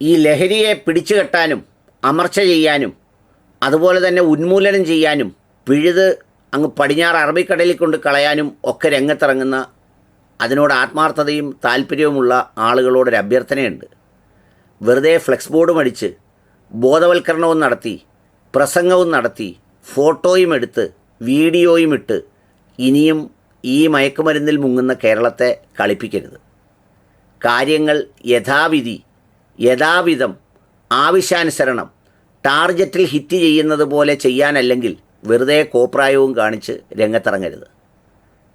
ഈ ലഹരിയെ പിടിച്ചു കെട്ടാനും അമർച്ച ചെയ്യാനും അതുപോലെ തന്നെ ഉന്മൂലനം ചെയ്യാനും പിഴുത് അങ്ങ് പടിഞ്ഞാറ് അറബിക്കടലിൽ കൊണ്ട് കളയാനും ഒക്കെ രംഗത്തിറങ്ങുന്ന അതിനോട് ആത്മാർത്ഥതയും താല്പര്യവുമുള്ള ആളുകളോടൊരു അഭ്യർത്ഥനയുണ്ട്. വെറുതെ ഫ്ലെക്സ് ബോർഡും അടിച്ച് ബോധവൽക്കരണവും നടത്തി പ്രസംഗവും നടത്തി ഫോട്ടോയും എടുത്ത് വീഡിയോയും ഇട്ട് ഇനിയും ഈ മയക്കുമരുന്നിൽ മുങ്ങുന്ന കേരളത്തെ കളിപ്പിക്കരുത്. കാര്യങ്ങൾ യഥാവിധി യഥാവിധം ആവശ്യാനുസരണം ടാർഗറ്റിൽ ഹിറ്റ് ചെയ്യുന്നത് പോലെ ചെയ്യാനല്ലെങ്കിൽ വെറുതെ കോപ്രായവും കാണിച്ച് രംഗത്തിറങ്ങരുത്.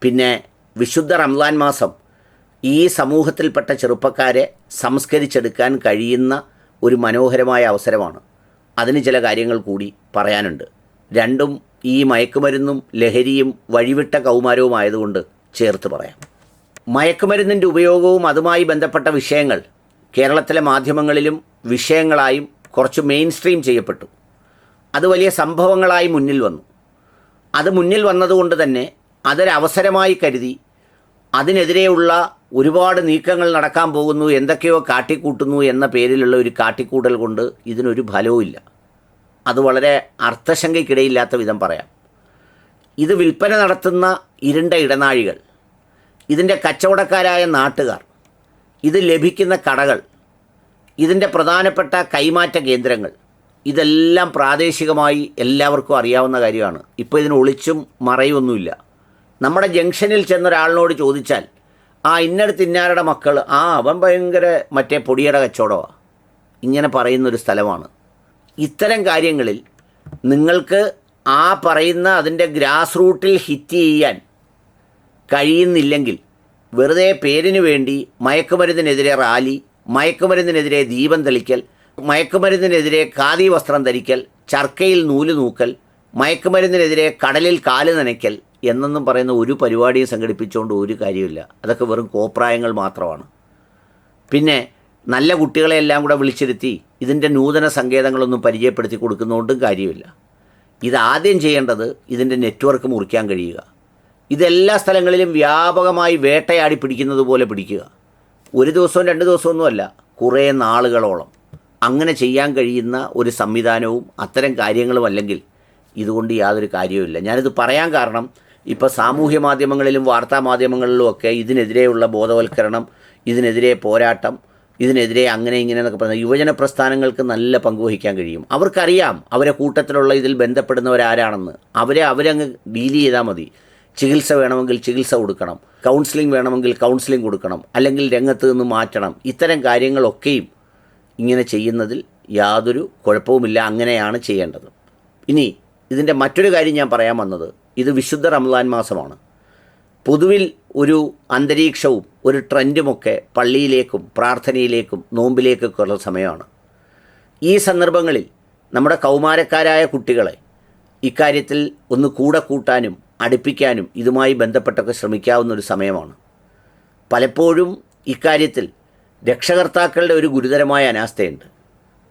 പിന്നെ വിശുദ്ധ റംലാൻ മാസം ഈ സമൂഹത്തിൽപ്പെട്ട ചെറുപ്പക്കാരെ സംസ്കരിച്ചെടുക്കാൻ കഴിയുന്ന ഒരു മനോഹരമായ അവസരമാണ്. അതിന് ചില കാര്യങ്ങൾ കൂടി പറയാനുണ്ട്. രണ്ടും ഈ മയക്കുമരുന്നും ലഹരിയും വഴിവിട്ട കൗമാരവുമായതുകൊണ്ട് ചേർത്ത് പറയാം. മയക്കുമരുന്നിന്റെ ഉപയോഗവും അതുമായി ബന്ധപ്പെട്ട വിഷയങ്ങൾ കേരളത്തിലെ മാധ്യമങ്ങളിലും വിഷയങ്ങളായും കുറച്ച് മെയിൻ സ്ട്രീം ചെയ്യപ്പെട്ടു. അത് വലിയ സംഭവങ്ങളായി മുന്നിൽ വന്നു. അത് മുന്നിൽ വന്നതുകൊണ്ട് തന്നെ അതൊരവസരമായി കരുതി അതിനെതിരെയുള്ള ഒരുപാട് നീക്കങ്ങൾ നടക്കാൻ പോകുന്നു എന്തൊക്കെയോ കാട്ടിക്കൂട്ടുന്നു എന്ന പേരിലുള്ള ഒരു കാട്ടിക്കൂടൽ കൊണ്ട് ഇതിനൊരു ഫലവുമില്ല. അത് വളരെ അർത്ഥശങ്കയ്ക്കിടയില്ലാത്ത വിധം പറയാം. ഇത് വിൽപ്പന നടത്തുന്ന ഇരുണ്ട ഇടനാഴികൾ ഇതിന്റെ കച്ചവടക്കാരായ നാട്ടുകാർ ഇത് ലഭിക്കുന്ന കടകൾ ഇതിന്റെ പ്രധാനപ്പെട്ട കൈമാറ്റ കേന്ദ്രങ്ങൾ ഇതെല്ലാം പ്രാദേശികമായി എല്ലാവർക്കും അറിയാവുന്ന കാര്യമാണ്. ഇപ്പോൾ ഇതിന് ഒളിച്ചും മറയൊന്നുമില്ല നമ്മുടെ ജംഗ്ഷനിൽ ചെന്ന ഒരാളിനോട് ചോദിച്ചാൽ ആ ഇന്നടത്ത് ഇന്നാരുടെ മക്കൾ ആ അവൻ ഭയങ്കര മറ്റേ പൊടിയുടെ കച്ചവടമാണ് ഇങ്ങനെ പറയുന്നൊരു സ്ഥലമാണ്. ഇത്തരം കാര്യങ്ങളിൽ നിങ്ങൾക്ക് ആ പറയുന്ന അതിന്റെ ഗ്രാസ് റൂട്ടിൽ ഹിറ്റ് ചെയ്യാൻ കഴിയുന്നില്ലെങ്കിൽ വെറുതെ പേരിനു വേണ്ടി മയക്കുമരുന്നിനെതിരെ റാലി മയക്കുമരുന്നിനെതിരെ ദീപം തെളിക്കൽ മയക്കുമരുന്നിനെതിരെ ഖാദി വസ്ത്രം ധരിക്കൽ ചർക്കയിൽ നൂൽ നൂക്കൽ മയക്കുമരുന്നിനെതിരെ കടലിൽ കാൽ നനയ്ക്കൽ എന്നൊന്നും പറയുന്ന ഒരു പരിപാടിയും സംഘടിപ്പിച്ചുകൊണ്ട് ഒരു കാര്യമില്ല അതൊക്കെ വെറും കോപ്രായങ്ങൾ മാത്രമാണ്. പിന്നെ നല്ല കുട്ടികളെ എല്ലാം കൂടെ വിളിച്ചിരുത്തി ഇതിന്റെ നൂതന സങ്കേതങ്ങളൊന്നും പരിചയപ്പെടുത്തി കൊടുക്കുന്നതുകൊണ്ടും കാര്യമില്ല. ഇതാദ്യം ചെയ്യേണ്ടത് ഇതിന്റെ നെറ്റ്വർക്ക് മുറിക്കാൻ കഴിയുക. ഇതെല്ലാ സ്ഥലങ്ങളിലും വ്യാപകമായി വേട്ടയാടി പിടിക്കുന്നത് പോലെ പിടിക്കുക. ഒരു ദിവസവും രണ്ട് ദിവസമൊന്നുമല്ല കുറേ നാളുകളോളം. അങ്ങനെ ചെയ്യാൻ കഴിയുന്ന ഒരു സംവിധാനവും അത്തരം കാര്യങ്ങളും അല്ലെങ്കിൽ ഇതുകൊണ്ട് യാതൊരു കാര്യവുമില്ല ഞാനിത് പറയാൻ കാരണം ഇപ്പോൾ സാമൂഹ്യ മാധ്യമങ്ങളിലും വാർത്താ മാധ്യമങ്ങളിലും ഒക്കെ ഇതിനെതിരെയുള്ള ബോധവൽക്കരണം ഇതിനെതിരെ പോരാട്ടം ഇതിനെതിരെ അങ്ങനെ ഇങ്ങനെ എന്നൊക്കെ പറഞ്ഞാൽ യുവജന പ്രസ്ഥാനങ്ങൾക്ക് നല്ല പങ്കുവഹിക്കാൻ കഴിയും. അവർക്കറിയാം അവരെ കൂട്ടത്തിലുള്ള ഇതിൽ ബന്ധപ്പെടുന്നവരാരാണെന്ന്. അവരെ അവരങ്ങ് ഡീൽ ചെയ്താൽ മതി. ചികിത്സ വേണമെങ്കിൽ ചികിത്സ കൊടുക്കണം. കൗൺസിലിംഗ് വേണമെങ്കിൽ കൗൺസിലിംഗ് കൊടുക്കണം. അല്ലെങ്കിൽ രംഗത്ത് നിന്ന് മാറ്റണം. ഇത്തരം കാര്യങ്ങളൊക്കെയും ഇങ്ങനെ ചെയ്യുന്നതിൽ യാതൊരു കുഴപ്പവുമില്ല. അങ്ങനെയാണ് ചെയ്യേണ്ടത്. ഇനി ഇതിന്റെ മറ്റൊരു കാര്യം ഞാൻ പറയാൻ വന്നത്. ഇത് വിശുദ്ധ റംലാൻ മാസമാണ്. പൊതുവിൽ ഒരു അന്തരീക്ഷവും ഒരു ട്രെൻഡുമൊക്കെ പള്ളിയിലേക്കും പ്രാർത്ഥനയിലേക്കും നോമ്പിലേക്കൊക്കെ ഉള്ള സമയമാണ്. ഈ സന്ദർഭങ്ങളിൽ നമ്മുടെ കൗമാരക്കാരായ കുട്ടികളെ ഇക്കാര്യത്തിൽ ഒന്ന് കൂടെ കൂട്ടാനും അടുപ്പിക്കാനും ഇതുമായി ബന്ധപ്പെട്ടൊക്കെ ശ്രമിക്കാവുന്ന ഒരു സമയമാണ്. പലപ്പോഴും ഇക്കാര്യത്തിൽ രക്ഷകർത്താക്കളുടെ ഒരു ഗുരുതരമായ അനാസ്ഥയുണ്ട്.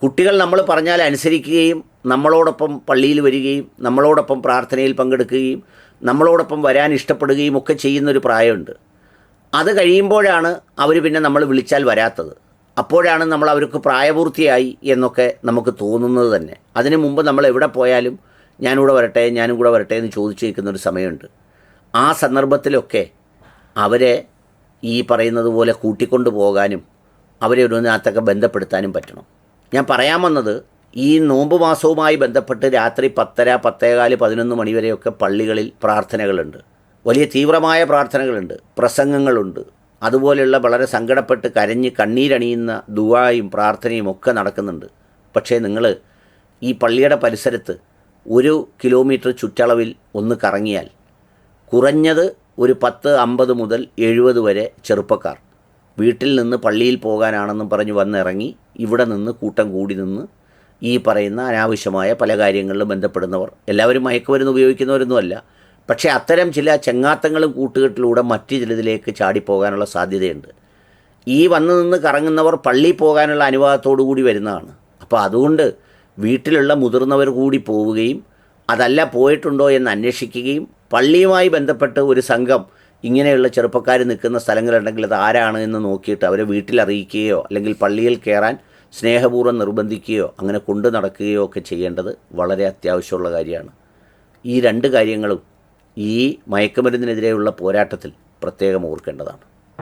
കുട്ടികൾ നമ്മൾ പറഞ്ഞാൽ അനുസരിക്കുകയും നമ്മളോടൊപ്പം പള്ളിയിൽ വരികയും നമ്മളോടൊപ്പം പ്രാർത്ഥനയിൽ പങ്കെടുക്കുകയും നമ്മളോടൊപ്പം വരാൻ ഇഷ്ടപ്പെടുകയും ഒക്കെ ചെയ്യുന്നൊരു പ്രായമുണ്ട്. അത് കഴിയുമ്പോഴാണ് അവർ പിന്നെ നമ്മൾ വിളിച്ചാൽ വരാത്തത്. അപ്പോഴാണ് നമ്മൾ അവർക്ക് പ്രായപൂർത്തിയായി എന്നൊക്കെ നമുക്ക് തോന്നുന്നത് തന്നെ. അതിനു മുമ്പ് നമ്മൾ എവിടെ പോയാലും ഞാനിവിടെ വരട്ടെ ഞാനും കൂടെ വരട്ടെ എന്ന് ചോദിച്ചിരിക്കുന്ന ഒരു സമയമുണ്ട്. ആ സന്ദർഭത്തിലൊക്കെ അവരെ ഈ പറയുന്നത് പോലെ കൂട്ടിക്കൊണ്ടു പോകാനും അവരെ ഒന്നിനകത്തൊക്കെ ബന്ധപ്പെടുത്താനും പറ്റണം. ഞാൻ പറയാൻ വന്നത് ഈ നോമ്പ് മാസവുമായി ബന്ധപ്പെട്ട് രാത്രി പത്തര പത്തേകാൽ പതിനൊന്ന് മണിവരെയൊക്കെ പള്ളികളിൽ പ്രാർത്ഥനകളുണ്ട്. വലിയ തീവ്രമായ പ്രാർത്ഥനകളുണ്ട്. പ്രസംഗങ്ങളുണ്ട്. അതുപോലെയുള്ള വളരെ സങ്കടപ്പെട്ട് കരഞ്ഞ് കണ്ണീരണിയുന്ന ദുവായും പ്രാർത്ഥനയും ഒക്കെ നടക്കുന്നുണ്ട്. പക്ഷേ നിങ്ങൾ ഈ പള്ളിയുടെ പരിസരത്ത് ഒരു കിലോമീറ്റർ ചുറ്റളവിൽ ഒന്ന് കറങ്ങിയാൽ കുറഞ്ഞത് ഒരു പത്ത് അമ്പത് മുതൽ എഴുപത് വരെ ചെറുപ്പക്കാർ. വീട്ടിൽ നിന്ന് പള്ളിയിൽ പോകാനാണെന്നും പറഞ്ഞ് വന്നിറങ്ങി ഇവിടെ നിന്ന് കൂട്ടം കൂടി നിന്ന് ഈ പറയുന്ന അനാവശ്യമായ പല കാര്യങ്ങളിലും ബന്ധപ്പെടുന്നവർ. എല്ലാവരും മയക്കുമരുന്ന് ഉപയോഗിക്കുന്നവരൊന്നുമല്ല പക്ഷേ അത്തരം ചില ചെങ്ങാത്തങ്ങളും കൂട്ടുകെട്ടിലൂടെ മറ്റു ചിലതിലേക്ക് ചാടിപ്പോകാനുള്ള സാധ്യതയുണ്ട്. ഈ വന്നു നിന്ന് കറങ്ങുന്നവർ പള്ളിയിൽ പോകാനുള്ള അനുവാദത്തോടു കൂടി വരുന്നതാണ്. അപ്പോൾ അതുകൊണ്ട് വീട്ടിലുള്ള മുതിർന്നവർ കൂടി പോവുകയും അതല്ല പോയിട്ടുണ്ടോ എന്ന് അന്വേഷിക്കുകയും പള്ളിയുമായി ബന്ധപ്പെട്ട് ഒരു സംഘം ഇങ്ങനെയുള്ള ചെറുപ്പക്കാർ നിൽക്കുന്ന സ്ഥലങ്ങളുണ്ടെങ്കിൽ അത് ആരാണ് എന്ന് നോക്കിയിട്ട് അവരെ വീട്ടിൽ അറിയിക്കുകയോ അല്ലെങ്കിൽ പള്ളിയിൽ കയറാൻ സ്നേഹപൂർവം നിർബന്ധിക്കുകയോ അങ്ങനെ കൊണ്ടു നടക്കുകയോ ഒക്കെ ചെയ്യേണ്ടത് വളരെ അത്യാവശ്യമുള്ള കാര്യമാണ്. ഈ രണ്ട് കാര്യങ്ങളും ഈ മയക്കുമരുന്നിനെതിരെയുള്ള പോരാട്ടത്തിൽ പ്രത്യേകം ഓർക്കേണ്ടതാണ്.